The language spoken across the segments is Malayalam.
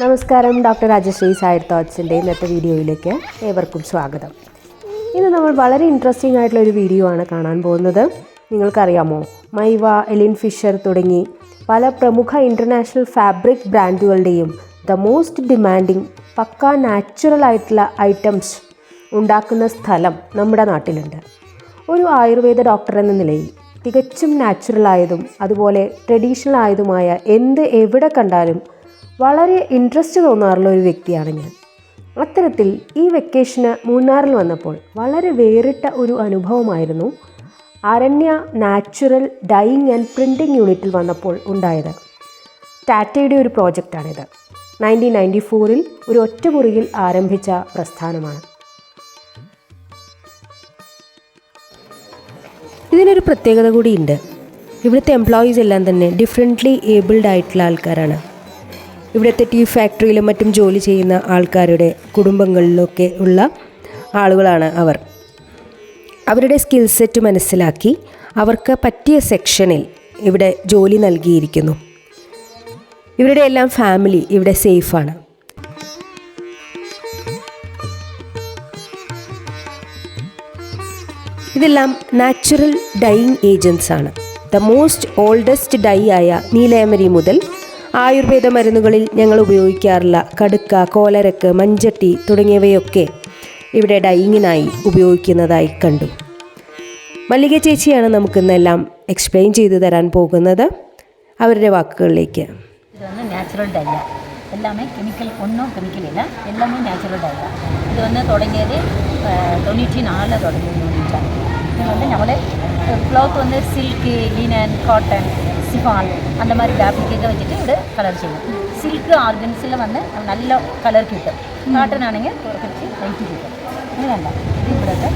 നമസ്കാരം ഡോക്ടർ രാജശ്രീ സായർ തോട്ട്സിന്റെ ഇന്നത്തെ വീഡിയോയിലേക്ക് ഏവർക്കും സ്വാഗതം. ഇന്ന് നമ്മൾ വളരെ ഇൻട്രസ്റ്റിംഗ് ആയിട്ടുള്ള ഒരു വീഡിയോ ആണ് കാണാൻ പോകുന്നത്. നിങ്ങൾക്കറിയാമോ? മൈവ എലിൻ ഫിഷർ തുടങ്ങി പല പ്രമുഖ international fabric ബ്രാൻഡുകളുടെയും the most demanding pucca natural ആയിട്ടുള്ള ഐറ്റംസ് ഉണ്ടാക്കുന്ന സ്ഥലം നമ്മുടെ നാട്ടിലുണ്ട്. ഒരു ആയുർവേദ ഡോക്ടർ എന്ന നിലയിൽ തികച്ചും നാച്ചുറൽ ആയതും അതുപോലെ ട്രഡീഷണൽ ആയതുമായ എന്ത് എവിടെ കണ്ടാലും വളരെ ഇൻട്രസ്റ്റ് തോന്നാറുള്ള ഒരു വ്യക്തിയാണ് ഞാൻ. അത്തരത്തിൽ ഈ വെക്കേഷന് മൂന്നാറിൽ വന്നപ്പോൾ വളരെ വേറിട്ട ഒരു അനുഭവമായിരുന്നു Aranya natural dyeing and printing യൂണിറ്റിൽ വന്നപ്പോൾ ഉണ്ടായത്. ടാറ്റയുടെ ഒരു പ്രോജക്റ്റാണിത് നയന്റീൻ നയന്റി ഫോറിൽ ഒരു ഒറ്റമുറിയിൽ ആരംഭിച്ച പ്രസ്ഥാനമാണ്. ഇതിനൊരു പ്രത്യേകത കൂടിയുണ്ട്. ഇവിടുത്തെ എംപ്ലോയീസ് എല്ലാം തന്നെ ഡിഫറെന്റ്ലി ഏബിൾഡ് ആയിട്ടുള്ള ആൾക്കാരാണ്. ഇവിടുത്തെ ടീ ഫാക്ടറിയിലും മറ്റും ജോലി ചെയ്യുന്ന ആൾക്കാരുടെ കുടുംബങ്ങളിലൊക്കെ ഉള്ള ആളുകളാണ് അവർ. അവരുടെ സ്കിൽ സെറ്റ് മനസ്സിലാക്കി അവർക്ക് പറ്റിയ സെക്ഷനിൽ ഇവിടെ ജോലി നൽകിയിരിക്കുന്നു. ഇവരുടെ എല്ലാം ഫാമിലി ഇവിടെ സേഫാണ് ഇതെല്ലാം നാച്ചുറൽ ഡൈയിങ് ഏജൻസ് ആണ്. ദ മോസ്റ്റ് ഓൾഡസ്റ്റ് ഡൈ ആയ നീലയമരി മുതൽ ആയുർവേദ മരുന്നുകളിൽ ഞങ്ങൾ ഉപയോഗിക്കാറുള്ള കടുക്ക കോലരക്ക് മഞ്ചട്ടി തുടങ്ങിയവയൊക്കെ ഇവിടെ ഡൈയിങ്ങിനായി ഉപയോഗിക്കുന്നതായി കണ്ടു മല്ലിക ചേച്ചിയാണ് നമുക്കിന്നെല്ലാം എക്സ്പ്ലെയിൻ ചെയ്തു തരാൻ പോകുന്നത് അവരുടെ വാക്കുകളിലേക്ക് இது வந்து நேச்சுரல் டையா எல்லாமே கெமிக்கல் ஒன்றும் கெமிக்கல் இல்லை எல்லாமே நேச்சுரல் டையா இது வந்து தொடங்கியது அஹ், தொண்ணூற்றி நாலில் தொடங்கியது யூனிட்டில் இது வந்து நம்மளே க்ளாத் வந்து சில்க்கு லீனன் காட்டன் சிஃபான் அந்த மாதிரி ஃபேப்ரிக்கൊക്കെ വെച്ചിട്ട് ഇവിടെ കളർ ചെയ്യും സിൽക്ക് ആർഗൻസിൽ വന്ന് നല്ല കളർ കിട്ടും. കാട്ടനാണെങ്കിൽ കുറച്ച് ലൈറ്റ് കിട്ടും. അങ്ങനെയല്ല ഇത് ഇവിടുത്തെ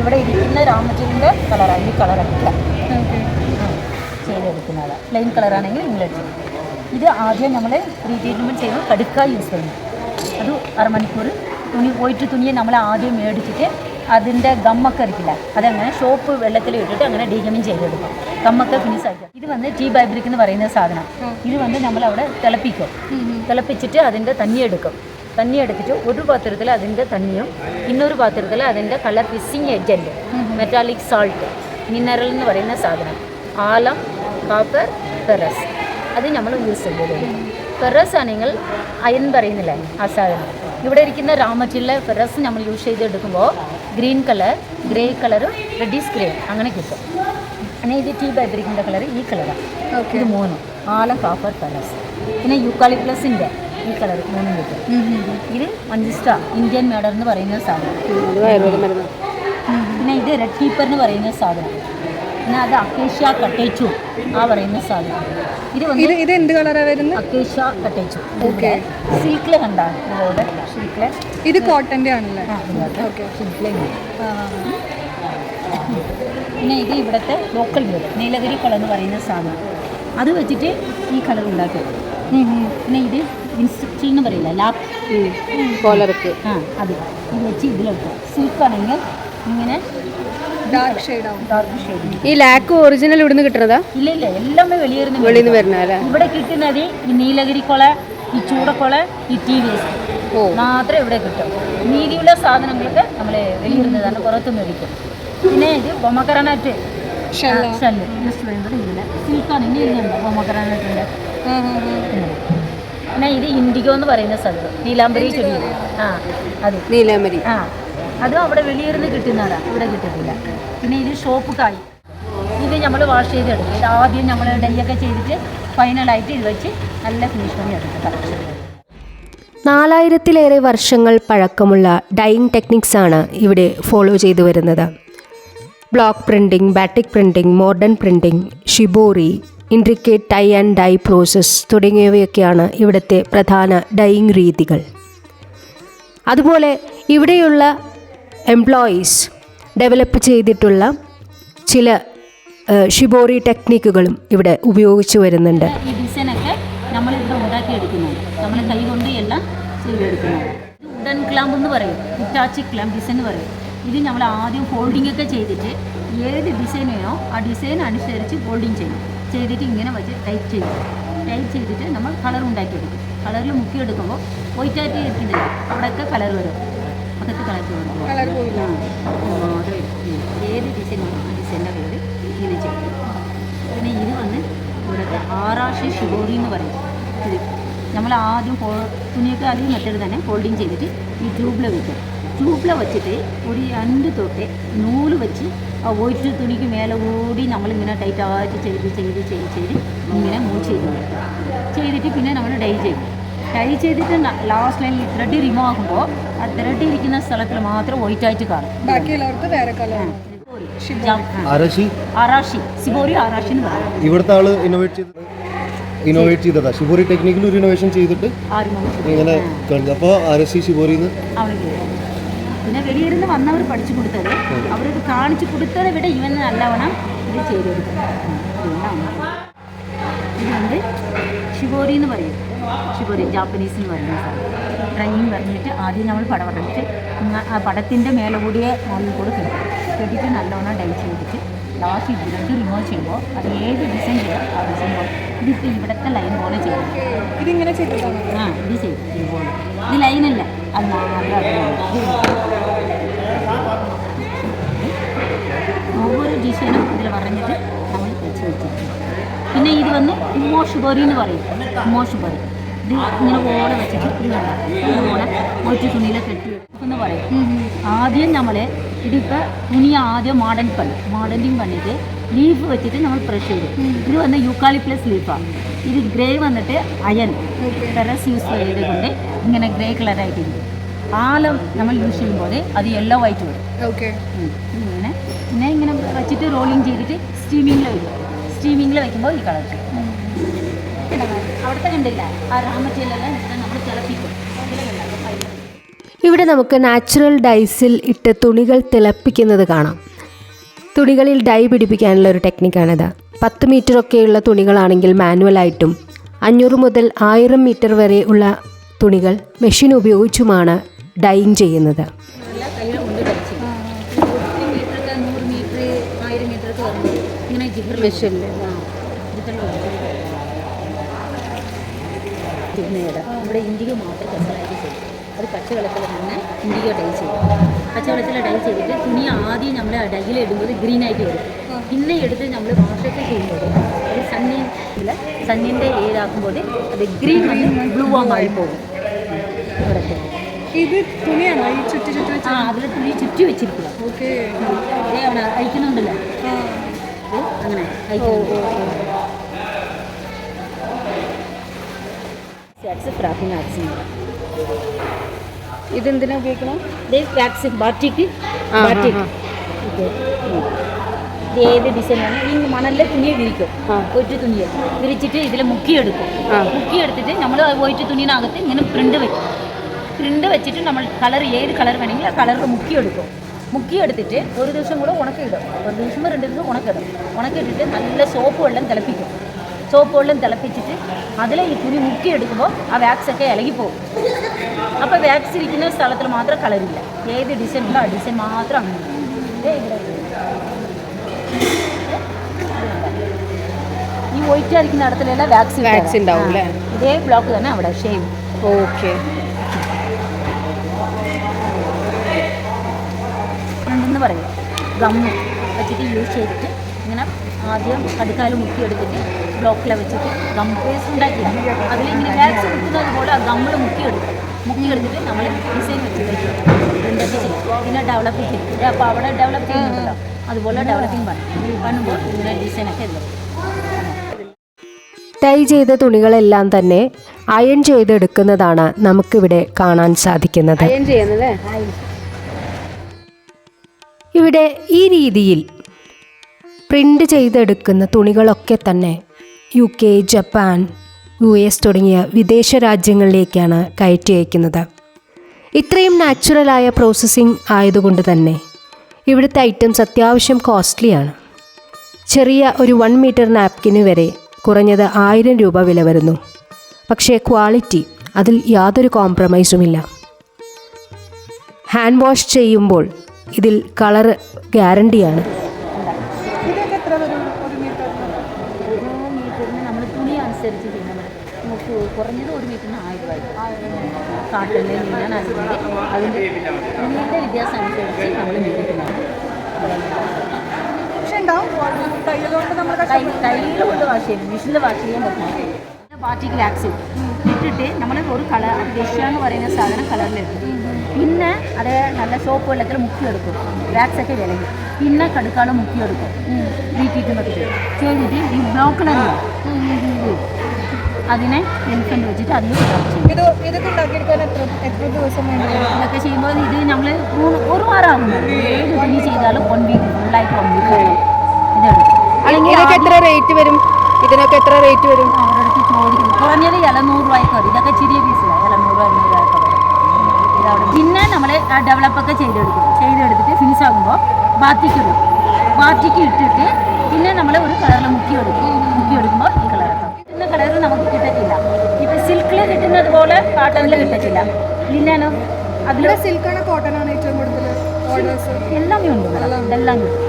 ഇവിടെ ഇരിക്കുന്ന രാമചന്ദ്രന്റെ കളറാണ് ഈ കളറൊക്കെ ചെയ്തെടുക്കുന്നത് പ്ലെയിൻ കളറാണെങ്കിൽ ഇങ്ങോട്ട് ഇത് ആദ്യം നമ്മൾ പ്രീ ട്രീറ്റ്മെന്റ് ചെയ്യുമ്പോൾ കടുക്ക യൂസ് ചെയ്യുന്നു. അത് അരമണിക്കൂർ തുണി പോയിട്ട് തുണിയെ നമ്മൾ ആദ്യം മേടിച്ചിട്ട് അതിന്റെ ഗമ്മൊക്കെ ഇരിക്കില്ല. അതങ്ങനെ ഷോപ്പ് വെള്ളത്തിൽ ഇട്ടിട്ട് അങ്ങനെ ഡീഗമിങ് ചെയ്തെടുക്കും. ഗമ്മൊക്കെ ഫിനിഷ് ആക്കുക ഇത് വന്ന് ടീ ബൈബ്രിക് എന്ന് പറയുന്ന സാധനം. ഇത് വന്ന് നമ്മൾ അവിടെ തിളപ്പിക്കും തിളപ്പിച്ചിട്ട് അതിന്റെ തന്നി എടുക്കും. തന്നി എടുത്തിട്ട് ഒരു പാത്രത്തിൽ അതിന്റെ തന്നിയും ഇന്നൊരു പാത്രത്തിൽ അതിന്റെ colour fixing agent metallic salt mineral എന്ന് പറയുന്ന സാധനം. ആലം കാപ്പർ ഫെറസ് അത് നമ്മൾ യൂസ് ചെയ്തത് ഫെറസ് ആണെങ്കിൽ അയൻ പറയുന്നില്ലേ ആ സാധനം? ഇവിടെ ഇരിക്കുന്ന റാ മെറ്റീരിയൽ ഫെറസ് നമ്മൾ യൂസ് ചെയ്തെടുക്കുമ്പോൾ ഗ്രീൻ കളർ ഗ്രേ കളറും റെഡീസ് ഗ്രേ അങ്ങനെ കിട്ടും. പിന്നെ ഇത് ടീ ബൈബ്രിക്കിന്റെ കളർ ഈ കളറാണ് ഇത് മൂന്നും. ആല കാപ്പർ ഫെറസ് പിന്നെ യൂക്കാലിപ്ലസിന്റെ ഈ കളർ മൂന്നും കിട്ടും. ഇത് മഞ്ചിസ്റ്റ ഇന്ത്യൻ മേഡർ എന്ന് പറയുന്ന സാധനം. പിന്നെ ഇത് റെഡ് കീപ്പർ എന്ന് പറയുന്ന സാധനം. പിന്നെ അത് അക്കേഷ്യ കട്ടേച്ചു ആ പറയുന്ന സാധനം. ഇത് ഇത് എന്ത് കളറാ വരുന്നത്? Acacia catechu. സിൽക്കിൽ കണ്ടാണ്. ഇതോടെ സിൽക്കിൽ. ഇത് കോട്ടന്റെ ആണല്ലേ? സിൽക്കിലെ പിന്നെ ഇത് ഇവിടുത്തെ ലോക്കൽ ബ്ലഡ് നീലഗിരി കളർ എന്ന് പറയുന്ന സാധനം. അത് വെച്ചിട്ട് ഈ കളർ ഉണ്ടാക്കിയത് പിന്നെ ഇത് ഇൻസ്ട്രക്ഷൻ എന്ന് പറയില്ല ലാപ്പ് കോലർക്ക് ആ അത്. ഇത് വെച്ച് ഇതിലെടുക്കും സിൽക്ക് ആണെങ്കിൽ ഇങ്ങനെ ഡാർക്ക് ഷെയ്ഡ് ആവും. ഡാർക്ക് ഷെയ്ഡ് ഈ ലാക്ക് ഒറിജിനൽ ഇവിടുന്ന് കിട്ടുന്നതാ? ഇല്ല ഇല്ല. എല്ലാമേ വെളിയേറുന്ന വെളിയിൽ നിന്ന് ഇവിടെ കിട്ടുന്നത് ഈ നീലഗിരി കൊള ഈ ചൂടക്കൊള ഈ ടി വി എസ് ഓ. മാത്രമേ ഇവിടെ കിട്ടും. നീതിയുള്ള സാധനങ്ങളൊക്കെ നമ്മൾ വെളിയിരുന്നതാണ് പുറത്ത് മേടിക്കും. പിന്നെ ഇത് ബൊമ്മക്കറനാറ്റ് ഷെല്ല. സിൽക്കാണ് ഇനി പിന്നെ ഇത് ഇൻഡിഗോ എന്ന് പറയുന്ന സ്ഥലത്ത് നീലാംബരി ചെടി ആ അത്. നീലാംബരി. ആ. അതും അവിടെ വെളിയിരുന്ന് കിട്ടുന്നതാണ്. ഇവിടെ കിട്ടത്തില്ല. പിന്നെ ഇത് ഷോപ്പ് കായ് ഇത് നമ്മൾ വാഷ് ചെയ്തെടുക്കും. ഇത് ആദ്യം നമ്മൾ ഡൈയൊക്കെ ചെയ്തിട്ട് ഫൈനലായിട്ട് ഇത് വെച്ച് നല്ല ഫിനിഷ് പണി എടുക്കും. നാലായിരത്തിലേറെ വർഷങ്ങൾ പഴക്കമുള്ള ഡൈയിങ് ആണ് ഇവിടെ ഫോളോ ചെയ്തു വരുന്നത്. Block printing batik printing modern printing shibori intricate tie and dye process തുടങ്ങിയവയൊക്കെയാണ് ഇവിടുത്തെ പ്രധാന ഡൈയിങ് രീതികൾ. അതുപോലെ ഇവിടെയുള്ള എംപ്ലോയീസ് ഡെവലപ്പ് ചെയ്തിട്ടുള്ള ചില ഷിബോറി ടെക്നിക്കുകളും ഇവിടെ ഉപയോഗിച്ചു വരുന്നുണ്ട്. ഇത് നമ്മൾ ആദ്യം ഫോൾഡിംഗ് ഒക്കെ ചെയ്തിട്ട് ഏത് ഡിസൈൻ വേണോ ആ ഡിസൈൻ അനുസരിച്ച് ഫോൾഡിങ് ചെയ്യും. ചെയ്തിട്ട് ഇങ്ങനെ വെച്ച് ടൈപ്പ് ചെയ്യും. ടൈപ്പ് ചെയ്തിട്ട് നമ്മൾ കളർ ഉണ്ടാക്കിയെടുക്കും. കളറിൽ മുക്കിയെടുക്കുമ്പോൾ വൈറ്റായിട്ട് ഇരിക്കുന്നില്ല. അവിടെയൊക്കെ കളർ വരും. അകത്ത് കളർ വരും കളർ പോയില്ല ആ, അത് വരും. ഉം. ഏത് ഡിസൈനാണ് ആ ഡിസൈന്റെ പേര് ഇങ്ങനെ ചെയ്യും പിന്നെ ഇത് വന്ന് ഇവിടുത്തെ ആറാഷി ഷിബോറി എന്ന് പറയും ഇത് നമ്മൾ ആദ്യം തുണിയൊക്കെ അതേ മെത്തേഡ് തന്നെ ഫോൾഡിങ് ചെയ്തിട്ട് ഈ ട്യൂബിൽ വെക്കും ട്യൂബിൽ വെച്ചിട്ട് ഒരു രണ്ട് തൊട്ട് നൂൽ വെച്ച് ആ വൈറ്റ് തുണിക്ക് മേലെ കൂടി നമ്മളിങ്ങനെ ടൈറ്റായിട്ട് ചെയ്ത് ചെയ്ത് ചെയ്ത് ചെയ്ത് ഇങ്ങനെ മൂവ് ചെയ്ത്. ചെയ്തിട്ട് പിന്നെ നമ്മൾ ഡൈ ചെയ്യും ടൈ ചെയ്തിട്ട് ലാസ്റ്റ് ലൈനിൽ ത്രെഡ് റിമൂവ് ആകുമ്പോൾ ആ ത്രെഡ് ഇരിക്കുന്ന സ്ഥലത്തിൽ മാത്രം വൈറ്റ് ആയിട്ട് കാണും. ബാക്കിയുള്ളവർക്ക് വേറെ കളറാണ് അറാഷി അറാഷി സിബോറി അറാഷി എന്ന് പറയും. ഇവിടുത്തെ ആൾ ഇന്നോവേറ്റ് ചെയ്തത് ഇന്നോവേറ്റ് ചെയ്തതാ. ഷിബോറി ടെക്നിക്കൽ ഒരു ഇന്നോവേഷൻ ചെയ്തിട്ട് ഇങ്ങനെ കഴിഞ്ഞു അപ്പോൾ അരസി ഷിബോറിന്ന് പിന്നെ വെളിയിൽ നിന്ന് വന്നവർ പഠിച്ചു കൊടുത്തത്. അവർക്ക് കാണിച്ചു കൊടുത്തത് ഇവിടെ ഇവൻ നല്ലവണ്ണം ഇത് ചെയ്തെടുക്കും. അതുകൊണ്ടാണ് ഇതുകൊണ്ട് ഷിബോറി എന്ന് പറയും. ഷിബുരി ജാപ്പനീസ് എന്ന് പറയുന്ന സാധനം. ഡ്രൈയിങ് പറഞ്ഞിട്ട് ആദ്യം നമ്മൾ പടം പറഞ്ഞിട്ട് പടത്തിന്റെ മേലെ കൂടിയേ മുകളിൽ കൂടെ കിട്ടും. കെട്ടിട്ട് നല്ലോണം ഡൈ ചെയ്തിട്ട് ലാസ്റ്റ് ഇതിലോട്ട് റിമൂവ് ചെയ്യുമ്പോൾ അത് ഏത് ഡിസൈൻ ചെയ്യാം ആ ഡിസൈൻ പോലെ. ഇതിപ്പോൾ ഇവിടുത്തെ ലൈൻ പോലെ ചെയ്യും ഇതിങ്ങനെ ചെയ്തിട്ടാണ് ആ ഇത് ചെയ്തു. ഇതുപോലെ. ഇത് ലൈനല്ല അത് നല്ല ഓരോ ഡിസൈനും ഇതിൽ പറഞ്ഞിട്ട് നമ്മൾ വെച്ച് വെച്ചിട്ടുണ്ട്. പിന്നെ ഇത് വന്ന് ഉമ്മോഷുബറി എന്ന് പറയും. ഉമ്മോഷുബറി ഇങ്ങനെ പോലെ വെച്ചിട്ട് ഇത് കണ്ട ഇതുപോലെ തുണിയിൽ കെട്ടി എന്ന് പറയും. ആദ്യം നമ്മൾ ഇതിപ്പോൾ തുണി ആദ്യം മോഡൻ പണി. മോഡലിങ് പണിയിട്ട് ലീഫ് വെച്ചിട്ട് നമ്മൾ പ്രഷ് ചെയ്തു ഇത് വന്ന് യൂക്കാലിപ്ലസ് ലീഫാണ് ഇത് ഗ്രേ വന്നിട്ട് അയൺ. ടെറസ് യൂസ് ചെയ്തുകൊണ്ട് ഇങ്ങനെ ഗ്രേ കളറായിട്ടിരിക്കും ആലം നമ്മൾ യൂസ് ചെയ്യുമ്പോൾ അത് യെല്ലോ വൈറ്റ് വരും. ഓക്കെ ഇങ്ങനെ. പിന്നെ ഇങ്ങനെ വെച്ചിട്ട് റോളിങ് ചെയ്തിട്ട് സ്റ്റീമിങ്ങിൽ വയ്ക്കും സ്റ്റീമിങ്ങിൽ വയ്ക്കുമ്പോൾ ഈ കളർ കണ്ടില്ല ആ നമ്മൾ. ഇവിടെ നമുക്ക് നാച്ചുറൽ ഡൈസിൽ ഇട്ട് തുണികൾ തിളപ്പിക്കുന്നത് കാണാം. തുണികളിൽ ഡൈ പിടിപ്പിക്കാനുള്ള ഒരു ടെക്നിക്കാണിത് പത്ത് മീറ്ററൊക്കെയുള്ള തുണികളാണെങ്കിൽ മാനുവലായിട്ടും അഞ്ഞൂറ് മുതൽ ആയിരം മീറ്റർ വരെ ഉള്ള തുണികൾ മെഷീൻ ഉപയോഗിച്ചുമാണ് ഡൈയിങ് ചെയ്യുന്നത്. നല്ല മെഷീനിൽ നമ്മുടെ ഇൻഡിഗോ മാത്രം കസലായിട്ട് ചെയ്യും അത് പച്ചവെള്ളത്തിൽ തന്നെ ഇൻഡിഗോ ഡൈ ചെയ്യും പച്ചവെള്ളത്തിൽ ഡൈ ചെയ്തിട്ട് തുണി ആദ്യം നമ്മൾ ഡൈയിൽ ഇടുമ്പോൾ ഗ്രീൻ ആയിട്ട് വരും. പിന്നെ എടുത്ത് നമ്മൾ വാഷൊക്കെ ചെയ്യുമ്പോൾ അത് സണ്ണി സണ്ണിന്റെ ഏരാക്കുമ്പോൾ അത് ഗ്രീൻ ബ്ലൂ ആയി പോകും ഇവിടത്തെ ഇത് തുണിയാണോ? ഈ ചുറ്റി ചുറ്റി വെച്ച് ആ അതിൽ തുണി ചുറ്റി വെച്ചിരിക്കുക. ഓക്കെ. അയക്കുന്നുണ്ടല്ലോ. ആ. അങ്ങനെ അയക്കുന്നുണ്ട്. സാറ്റ്സ് ഫ്രാക്കിംഗ് മാക്സിൻ ഇതെന്തിനാ ഉപയോഗിക്കണം? ഇത് വാക്സിൻ ബാറ്റിക്ക് ബാറ്റിക് ഇത് ഏത് ഡിസൈൻ വേണം ഈ മണലിലെ തുണിയെ വിരിക്കും. ഒറ്റ തുണിയെ. വിരിച്ചിട്ട് ഇതിൽ മുക്കിയെടുക്കും. മുക്കിയെടുത്തിട്ട് നമ്മൾ ഒറ്റ തുണീനകത്ത് ഇങ്ങനെ പ്രിന്റ് വെക്കും പ്രിന്റ് വെച്ചിട്ട് നമ്മൾ കളർ ഏത് കളർ വേണമെങ്കിൽ ആ കളറിൽ മുക്കിയെടുക്കും. മുക്കിയെടുത്തിട്ട് ഒരു ദിവസം കൂടെ ഉണക്കിയിടും. ഒരു ദിവസം രണ്ട് ദിവസം ഉണക്കിടും. ഉണക്കിയിട്ടിട്ട് നല്ല സോപ്പ് വെള്ളം തിളപ്പിക്കും. സോപ്പ് വെള്ളം തിളപ്പിച്ചിട്ട് അതിൽ ഈ തുണി മുക്കിയെടുക്കുമ്പോൾ ആ വാക്സൊക്കെ ഒക്കെ പോകും അപ്പോൾ വാക്സ് ഇരിക്കുന്ന സ്ഥലത്തിൽ മാത്രം കളരില്ല ഏത് ഡിസൈൻ ഉണ്ടോ ആ ഡിസൈൻ മാത്രം അങ്ങനെ ഈ വൈറ്റ് അടിക്കുന്ന വാക്സിൻ വാക്സ് ഉണ്ടാവും? ഇതേ ബ്ലോക്ക് തന്നെ അവിടെ ഷെയിം ഓക്കെ ഉണ്ടെന്ന് പറയും. ഗമ്മ് വെച്ചിട്ട് യൂസ് ചെയ്തിട്ട് ഇങ്ങനെ ആദ്യം കടുക്കാൽ മുക്കിയെടുത്തിട്ട് ബ്ലോക്കിൽ വെച്ചിട്ട് ഗം പേസ്റ്റ് ഉണ്ടാക്കി. അതിലിങ്ങനെ വാക്സ് എടുക്കുന്നത് പോലെ ആ ഗമ്മിൽ മുക്കിയെടുക്കും. മുക്കിയെടുത്തിട്ട് നമ്മൾ ഡിസൈൻ വെച്ച് ചെയ്യും. പിന്നെ ഡെവലപ്പ് ചെയ്യും അപ്പോൾ അവിടെ ഡെവലപ്പ് ചെയ്യുന്നുണ്ടല്ലോ. അതുപോലെ ഡെവലപ്പിംഗ് പണി. പണുമ്പോൾ ഇങ്ങനെ ഡിസൈനൊക്കെ എല്ലാം ടൈ ചെയ്ത തുണികളെല്ലാം തന്നെ അയൺ ചെയ്തെടുക്കുന്നതാണ് നമുക്കിവിടെ കാണാൻ സാധിക്കുന്നത്. ഇവിടെ ഈ രീതിയിൽ പ്രിന്റ് ചെയ്തെടുക്കുന്ന തുണികളൊക്കെ തന്നെ U K Japan U S തുടങ്ങിയ വിദേശ രാജ്യങ്ങളിലേക്കാണ് കയറ്റി അയക്കുന്നത്. ഇത്രയും നാച്ചുറലായ പ്രോസസ്സിംഗ് ആയതുകൊണ്ട് തന്നെ ഇവിടുത്തെ ഐറ്റംസ് അത്യാവശ്യം കോസ്റ്റ്ലിയാണ് ചെറിയ ഒരു വൺ മീറ്റർ നാപ്കിന് വരെ കുറഞ്ഞത് ആയിരം രൂപ വില വരുന്നു. പക്ഷേ ക്വാളിറ്റി അതിൽ യാതൊരു കോംപ്രമൈസുമില്ല ഹാൻഡ് വാഷ് ചെയ്യുമ്പോൾ ഇതിൽ കളറ് ഗ്യാരണ്ടിയാണ് ഇതൊക്കെ എത്ര വരും ഒരു മീറ്ററിന് ഓരോ മീറ്ററിന് നമ്മൾ തുണി അനുസരിച്ച് ചെയ്യുന്നത് നമുക്ക് കുറഞ്ഞത് ഒരു മീറ്ററിന് ആയിരം കാട്ടൽ ഞാൻ അതിന്റെ അതിന്റെ തുണിയുടെ വ്യത്യാസം അനുസരിച്ച് നമ്മൾ മേടിക്കുന്നത് കൈ കൊണ്ട് വാഷ് ചെയ്യും മെഷീനിൽ വാഷ് ചെയ്യാൻ പറ്റില്ല പാർട്ടിക്ക് വാക്സ് ഇട്ടിട്ട് നമ്മൾ ഒരു കളർ ദശ എന്ന് പറയുന്ന സാധനം കളറിലെടുക്കും പിന്നെ അത് നല്ല സോപ്പ് വെള്ളത്തിൽ മുക്കിയെടുക്കും. വാക്സ് ഒക്കെ വിലങ്ങി പിന്നെ കടുക്കാളും മുക്കിയെടുക്കും. വീട്ടിട്ട് ചെയ്തിട്ട് ഈ ബ്ലോക്ക് കളറില്ല അതിനെ എലിഫന്റ് വെച്ചിട്ട് അതിൽ ഇത് ഇതൊക്കെ ഉണ്ടാക്കിയെടുക്കാൻ എത്ര എത്ര ദിവസം വേണ്ടി വരും? ഇതൊക്കെ ചെയ്യുമ്പോൾ ഇത് നമ്മൾ മൂന്ന് ഒരു വാരമാകും ഏത് തുണി ചെയ്താലും വൺ വീക്ക് ഫുള്ളായിട്ട് വൺ വീക്ക് ഇതെടുക്കും ഇതൊക്കെ എത്ര റേറ്റ് വരും? ഇതിനൊക്കെ എത്ര റേറ്റ് വരും? അവരടുത്ത് ചോദിക്കും. കുറഞ്ഞത് ഇലനൂറ് രൂപയ്ക്ക് വരും ഇതൊക്കെ ചെറിയ പീസിലാണ് ഇലനൂറ് അഞ്ഞൂറ് രൂപയൊക്കെ വരും ഇതവിടെ പിന്നെ നമ്മൾ ഡെവലപ്പൊക്കെ ചെയ്തെടുക്കും. ചെയ്തെടുത്തിട്ട് ഫിനിഷ് ആകുമ്പോൾ ബാത്തിക്കിടും ബാത്തിക്ക് ഇട്ടിട്ട് പിന്നെ നമ്മൾ ഒരു കളറിൽ മുക്കി എടുക്കും. മുക്കി കിട്ടുന്ന കളർ നമുക്ക് കിട്ടത്തില്ല. ഇപ്പം സിൽക്കിൽ കിട്ടുന്നത് പോലെ കാട്ടണിൽ കിട്ടത്തില്ല. ലിനാനോ അതിൽ സിൽക്കാണ് കോട്ടനാണ് ഏറ്റവും കൂടുതൽ ഓർഡേഴ്സ് എല്ലാമേ ഉണ്ട് എല്ലാം കിട്ടും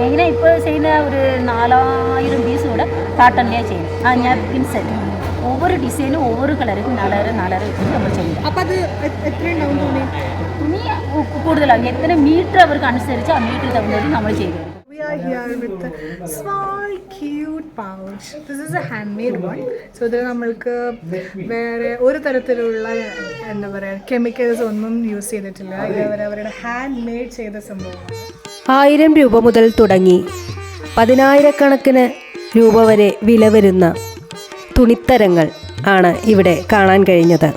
മെയിനായി ഇപ്പോൾ ചെയ്യുന്ന ഒരു നാലായിരം പീസ് കൂടെ കാട്ടണിലാണ് ചെയ്യുന്നത് ആ ഞാൻ പിൻസെറ്റ് ஒவ்வொரு டிசைனும் ஒவ்வொரு கலருக்கும் நாலாயிரம் நாலாயிரம் நம்ம செய்யலாம் அப்போ அது எத்தனை டவுன் துணி துணி கூடுதலாகும் எத்தனை மீட்டர் அவருக்கு அனுசரித்து ஆ மீட்டர் தகுந்தது நம்ம செய்யணும் We are here with a small cute pouch. This is a handmade one. So ഇത് നമ്മൾക്ക് വേറെ ഒരു തരത്തിലുള്ള എന്താ പറയുക കെമിക്കൽസ് ഒന്നും യൂസ് ചെയ്തിട്ടില്ല ഇത് അവരുടെ ഹാൻഡ് മെയ്ഡ് ചെയ്ത സംഭവമാണ് ആയിരം രൂപ മുതൽ തുടങ്ങി പതിനായിരക്കണക്കിന് രൂപ വരെ വില വരുന്ന തുണിത്തരങ്ങൾ ആണ് ഇവിടെ കാണാൻ കഴിഞ്ഞത്